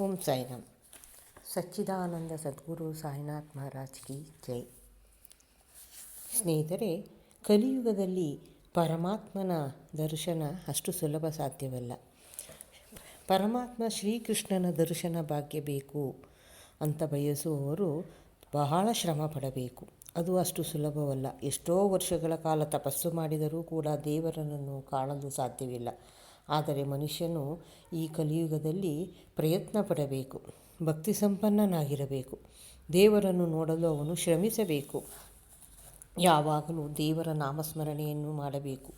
ಓಂ ಸಾಯಿರಾಮ್ ಸಚ್ಚಿದಾನಂದ ಸದ್ಗುರು ಸಾಯಿನಾಥ್ ಮಹಾರಾಜ್ ಕಿ ಜೈ. ಸ್ನೇಹಿತರೆ, ಕಲಿಯುಗದಲ್ಲಿ ಪರಮಾತ್ಮನ ದರ್ಶನ ಅಷ್ಟು ಸುಲಭ ಸಾಧ್ಯವಲ್ಲ. ಪರಮಾತ್ಮ ಶ್ರೀಕೃಷ್ಣನ ದರ್ಶನ ಭಾಗ್ಯ ಬೇಕು ಅಂತ ಬಯಸುವವರು ಬಹಳ ಶ್ರಮ ಪಡಬೇಕು. ಅದು ಅಷ್ಟು ಸುಲಭವಲ್ಲ. ಎಷ್ಟೋ ವರ್ಷಗಳ ಕಾಲ ತಪಸ್ಸು ಮಾಡಿದರೂ ಕೂಡ ದೇವರನ್ನು ಕಾಣಲು ಸಾಧ್ಯವಿಲ್ಲ. ಆದರೆ ಮನುಷ್ಯನು ಈ ಕಲಿಯುಗದಲ್ಲಿ ಪ್ರಯತ್ನ ಪಡಬೇಕು ಭಕ್ತಿ ಸಂಪನ್ನನಾಗಿರಬೇಕು ದೇವರನ್ನು ನೋಡಲು ಅವನು ಶ್ರಮಿಸಬೇಕು. ಯಾವಾಗಲೂ ದೇವರ ನಾಮಸ್ಮರಣೆಯನ್ನು ಮಾಡಬೇಕು.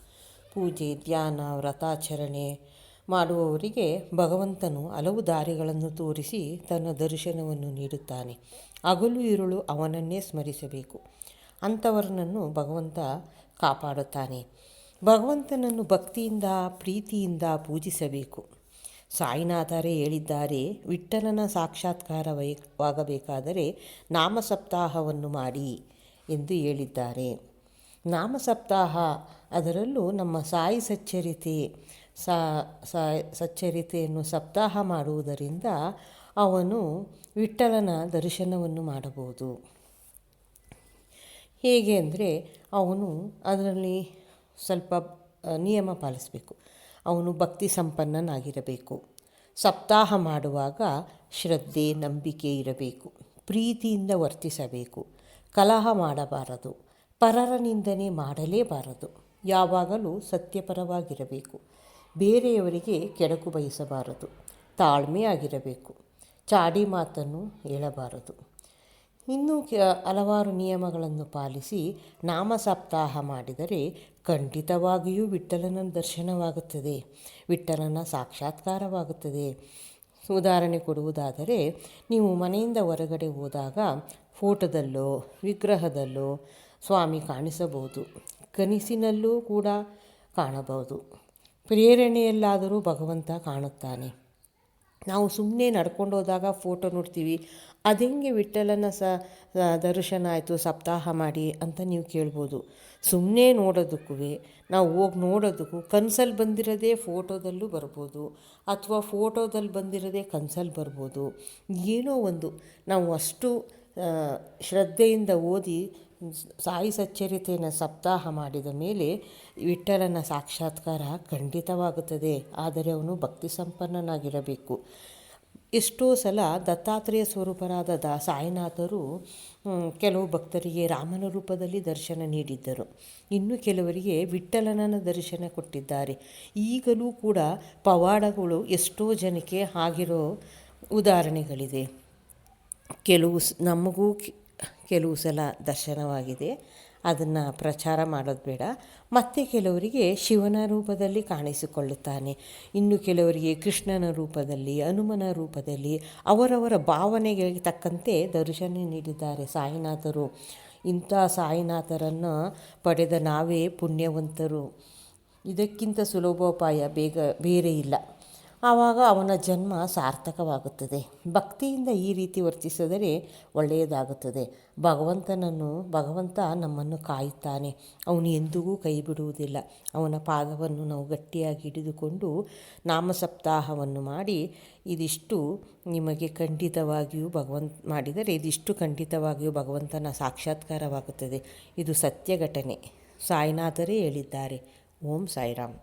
ಪೂಜೆ, ಧ್ಯಾನ, ವ್ರತಾಚರಣೆ ಮಾಡುವವರಿಗೆ ಭಗವಂತನು ಹಲವು ದಾರಿಗಳನ್ನು ತೋರಿಸಿ ತನ್ನ ದರ್ಶನವನ್ನು ನೀಡುತ್ತಾನೆ. ಹಗಲು ಇರುಳು ಅವನನ್ನೇ ಸ್ಮರಿಸಬೇಕು. ಅಂಥವರನ್ನು ಭಗವಂತ ಕಾಪಾಡುತ್ತಾನೆ. ಭಗವಂತನನ್ನು ಭಕ್ತಿಯಿಂದ, ಪ್ರೀತಿಯಿಂದ ಪೂಜಿಸಬೇಕು. ಸಾಯಿನಾಥರೇ ಹೇಳಿದ್ದಾರೆ, ವಿಠ್ಠಲನ ಸಾಕ್ಷಾತ್ಕಾರವಾಗಬೇಕಾದರೆ ವಾಗಬೇಕಾದರೆ ನಾಮಸಪ್ತಾಹವನ್ನು ಮಾಡಿ ಎಂದು ಹೇಳಿದ್ದಾರೆ. ನಾಮಸಪ್ತಾಹ ಅದರಲ್ಲೂ ನಮ್ಮ ಸಾಯಿ ಸಚ್ಚರಿತೆ ಸಚ್ಚರಿತೆಯನ್ನು ಸಪ್ತಾಹ ಮಾಡುವುದರಿಂದ ಅವನು ವಿಠ್ಠಲನ ದರ್ಶನವನ್ನು ಮಾಡಬಹುದು. ಹೇಗೆ ಅಂದರೆ ಅವನು ಅದರಲ್ಲಿ ಸ್ವಲ್ಪ ನಿಯಮ ಪಾಲಿಸಬೇಕು. ಅವನು ಭಕ್ತಿ ಸಂಪನ್ನನಾಗಿರಬೇಕು. ಸಪ್ತಾಹ ಮಾಡುವಾಗ ಶ್ರದ್ಧೆ, ನಂಬಿಕೆ ಇರಬೇಕು. ಪ್ರೀತಿಯಿಂದ ವರ್ತಿಸಬೇಕು. ಕಲಹ ಮಾಡಬಾರದು. ಪರರ ನಿಂದನೆ ಮಾಡಲೇಬಾರದು. ಯಾವಾಗಲೂ ಸತ್ಯಪರವಾಗಿರಬೇಕು. ಬೇರೆಯವರಿಗೆ ಕೆಡಕು ಬಯಸಬಾರದು. ತಾಳ್ಮೆಯಾಗಿರಬೇಕು. ಚಾಡಿ ಮಾತನ್ನು ಹೇಳಬಾರದು. ಇನ್ನೂ ಹಲವಾರು ನಿಯಮಗಳನ್ನು ಪಾಲಿಸಿ ನಾಮ ಸಪ್ತಾಹ ಮಾಡಿದರೆ ಖಂಡಿತವಾಗಿಯೂ ವಿಠ್ಠಲನ ದರ್ಶನವಾಗುತ್ತದೆ, ವಿಠ್ಠಲನ ಸಾಕ್ಷಾತ್ಕಾರವಾಗುತ್ತದೆ. ಉದಾಹರಣೆ ಕೊಡುವುದಾದರೆ, ನೀವು ಮನೆಯಿಂದ ಹೊರಗಡೆ ಹೋದಾಗ ಫೋಟೋದಲ್ಲೋ, ವಿಗ್ರಹದಲ್ಲೋ ಸ್ವಾಮಿ ಕಾಣಿಸಬಹುದು, ಕನಸಿನಲ್ಲೂ ಕೂಡ ಕಾಣಬಹುದು. ಪ್ರೇರಣೆಯಲ್ಲಾದರೂ ಭಗವಂತ ಕಾಣುತ್ತಾನೆ. ನಾವು ಸುಮ್ಮನೆ ನಡ್ಕೊಂಡು ಹೋದಾಗ ಫೋಟೋ ನೋಡ್ತೀವಿ. ಅದು ಹೆಂಗೆ ವಿಠ್ಠಲನ ಸ ದರ್ಶನ ಆಯಿತು, ಸಪ್ತಾಹ ಮಾಡಿ ಅಂತ ನೀವು ಕೇಳ್ಬೋದು. ಸುಮ್ಮನೆ ನೋಡೋದಕ್ಕೂ ನಾವು ಹೋಗಿ ನೋಡೋದಕ್ಕೂ ಕನಸಲ್ಲಿ ಬಂದಿರೋದೇ ಫೋಟೋದಲ್ಲೂ ಬರ್ಬೋದು. ಅಥವಾ ಫೋಟೋದಲ್ಲಿ ಬಂದಿರೋದೇ ಕನಸಲ್ಲಿ ಬರ್ಬೋದು. ಏನೋ ಒಂದು, ನಾವು ಅಷ್ಟು ಶ್ರದ್ಧೆಯಿಂದ ಓದಿ ಸಾಯಿ ಸಚ್ಚರಿತೆಯನ್ನು ಸಪ್ತಾಹ ಮಾಡಿದ ಮೇಲೆ ವಿಠ್ಠಲನ ಸಾಕ್ಷಾತ್ಕಾರ ಖಂಡಿತವಾಗುತ್ತದೆ. ಆದರೆ ಅವನು ಭಕ್ತಿ ಸಂಪನ್ನನಾಗಿರಬೇಕು. ಎಷ್ಟೋ ಸಲ ದತ್ತಾತ್ರೇಯ ಸ್ವರೂಪರಾದ ದ ಸಾಯಿನಾಥರು ಕೆಲವು ಭಕ್ತರಿಗೆ ರಾಮನ ರೂಪದಲ್ಲಿ ದರ್ಶನ ನೀಡಿದ್ದರು. ಇನ್ನು ಕೆಲವರಿಗೆ ವಿಠ್ಠಲನ ದರ್ಶನ ಕೊಟ್ಟಿದ್ದಾರೆ. ಈಗಲೂ ಕೂಡ ಪವಾಡಗಳು ಎಷ್ಟೋ ಜನಕ್ಕೆ ಆಗಿರೋ ಉದಾಹರಣೆಗಳಿದೆ. ಕೆಲವು ನಮಗೂ ಕೆಲವು ಸಲ ದರ್ಶನವಾಗಿದೆ. ಅದನ್ನು ಪ್ರಚಾರ ಮಾಡೋದು ಬೇಡ. ಮತ್ತು ಕೆಲವರಿಗೆ ಶಿವನ ರೂಪದಲ್ಲಿ ಕಾಣಿಸಿಕೊಳ್ಳುತ್ತಾನೆ. ಇನ್ನು ಕೆಲವರಿಗೆ ಕೃಷ್ಣನ ರೂಪದಲ್ಲಿ, ಹನುಮನ ರೂಪದಲ್ಲಿ, ಅವರವರ ಭಾವನೆಗೆ ತಕ್ಕಂತೆ ದರ್ಶನ ನೀಡಿದ್ದಾರೆ ಸಾಯಿನಾಥರು. ಇಂಥ ಸಾಯಿನಾಥರನ್ನು ಪಡೆದ ನಾವೇ ಪುಣ್ಯವಂತರು. ಇದಕ್ಕಿಂತ ಸುಲಭೋಪಾಯ ಬೇಗ, ಬೇರೆ ಇಲ್ಲ. ಆವಾಗ ಅವನ ಜನ್ಮ ಸಾರ್ಥಕವಾಗುತ್ತದೆ. ಭಕ್ತಿಯಿಂದ ಈ ರೀತಿ ವರ್ತಿಸಿದರೆ ಒಳ್ಳೆಯದಾಗುತ್ತದೆ. ಭಗವಂತನನ್ನು, ಭಗವಂತ ನಮ್ಮನ್ನು ಕಾಯುತ್ತಾನೆ. ಅವನು ಎಂದಿಗೂ ಕೈ ಬಿಡುವುದಿಲ್ಲ. ಅವನ ಪಾದವನ್ನು ನಾವು ಗಟ್ಟಿಯಾಗಿ ಹಿಡಿದುಕೊಂಡು ನಾಮಸಪ್ತಾಹವನ್ನು ಮಾಡಿ ಇದಿಷ್ಟು ನಿಮಗೆ ಖಂಡಿತವಾಗಿಯೂ ಭಗವಂತ ಮಾಡಿದರೆ ಇದಿಷ್ಟು ಖಂಡಿತವಾಗಿಯೂ ಭಗವಂತನ ಸಾಕ್ಷಾತ್ಕಾರವಾಗುತ್ತದೆ. ಇದು ಸತ್ಯ ಘಟನೆ ಸಾಯಿನಾಥರೇ ಹೇಳಿದ್ದಾರೆ. ಓಂ ಸಾಯಿರಾಮ್.